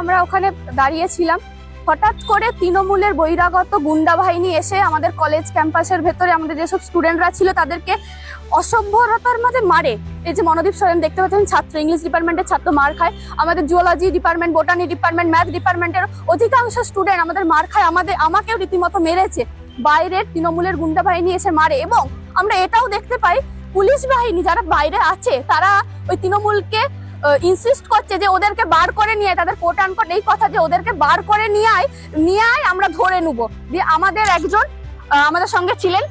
আমরা ওখানে দাঁড়িয়েছিলাম। হঠাৎ করে তৃণমূলের বহিরাগত গুন্ডা বাহিনী এসে আমাদের কলেজ ক্যাম্পাসের ভেতরে আমাদের যেসব স্টুডেন্টরা ছিল তাদেরকে অসভ্যতার মধ্যে মারে। এই যে মনোদীপ সরেন দেখতে পাচ্ছেন, ছাত্র ইংলিশ ডিপার্টমেন্টের ছাত্র মার খায়। আমাদের zoology department botany department math ডিপার্টমেন্টের অধিকাংশ স্টুডেন্ট আমাদের মার খায়। আমাদের, আমাকেও রীতিমতো মেরেছে। বাইরের তৃণমূলের গুন্ডা বাহিনী এসে মারে এবং আমরা এটাও দেখতে পাই পুলিশ বাহিনী যারা বাইরে আছে তারা ওই তৃণমূলকে ইনসিস্ট করছে যে ওদেরকে বার করে নিয়ে তাদের কোট আনকোট এই কথা যে ওদেরকে বার করে নিয়ে আয় নিয়ে আয় আমরা ধরে নেব। দিয়ে আমাদের একজন আমাদের সঙ্গে ছিলেন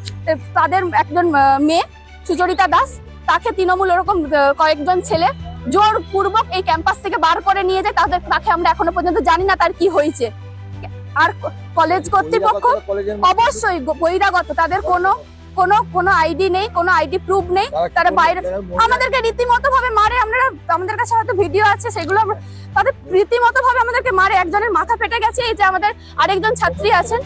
তাদের একজন মেয়ে সুচরিতা দাস তাকে তৃণমূল ওরকম কয়েকজন ছেলে জোর পূর্বক এই ক্যাম্পাস থেকে বার করে নিয়ে যায় তাদের তাকে আমরা এখনও পর্যন্ত জানি না তার কি হয়েছে। আর কলেজ কর্তৃপক্ষ অবশ্যই বহিরাগত তাদের কোনো কোনো কোনো আইডি নেই কোনো আইডি প্রুফ নেই তারা বাইরে আমাদেরকে রীতিমতো ভাবে মারে আমরা আমাদের কাছে হয়তো ভিডিও আছে সেগুলো তাদের রীতিমতো ভাবে আমাদেরকে মারে একজনের মাথা ফেটে গেছে এই যে আমাদের আরেকজন ছাত্রী আছেন।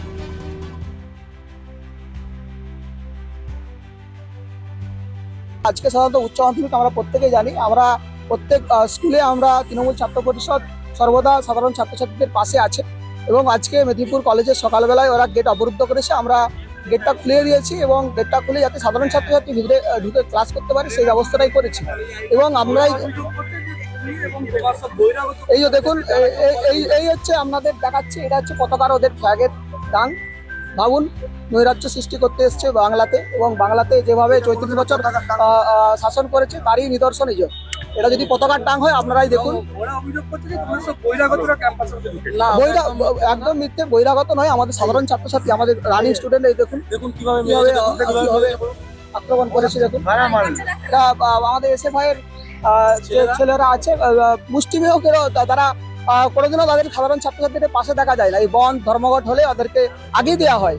আজকে সাধারণত উচ্চ মাধ্যমিক আমরা প্রত্যেকেই জানি আমরা প্রত্যেক স্কুলে আমরা তৃণমূল ছাত্র পরিষদ সর্বদা সাধারণ ছাত্রছাত্রীদের পাশে আছে এবং আজকে মেদিনীপুর কলেজের সকালবেলায় ওরা গেট অবরুদ্ধ করেছে আমরা গেটটা খুলে দিয়েছি এবং গেটটা খুলে যাতে সাধারণ ছাত্রছাত্রী ভিতরে ঢুকে ক্লাস করতে পারে, সেই ব্যবস্থাটাই করেছি এবং আমরাই এই যে দেখুন এই এই হচ্ছে আপনাদের দেখাচ্ছে, এটা হচ্ছে পতাকার ওদের ফ্ল্যাগের দান ভাবুন, নৈরাজ্য সৃষ্টি করতে এসছে বাংলাতে এবং বাংলাতে যেভাবে চৌত্রিশ বছর শাসন করেছে, তারই নিদর্শন এই। এটা যদি পতাকার টাং হয় আপনারাই দেখুন। বহিরা একদম মিথ্যে বহিরাগত নয় আমাদের সাধারণ ছাত্রছাত্রী আমাদের রানিং স্টুডেন্ট এই দেখুন। দেখুন কীভাবে আক্রমণ করেছে দেখুন। এটা আমাদের এসএফআই এর ছেলেরা? আছে তা- তারা কোনোদিনও তাদের সাধারণ ছাত্রছাত্রীদের পাশে দেখা যায় না। এই বন ধর্মঘট হলে ওদেরকে আগিয়ে দেওয়া হয়।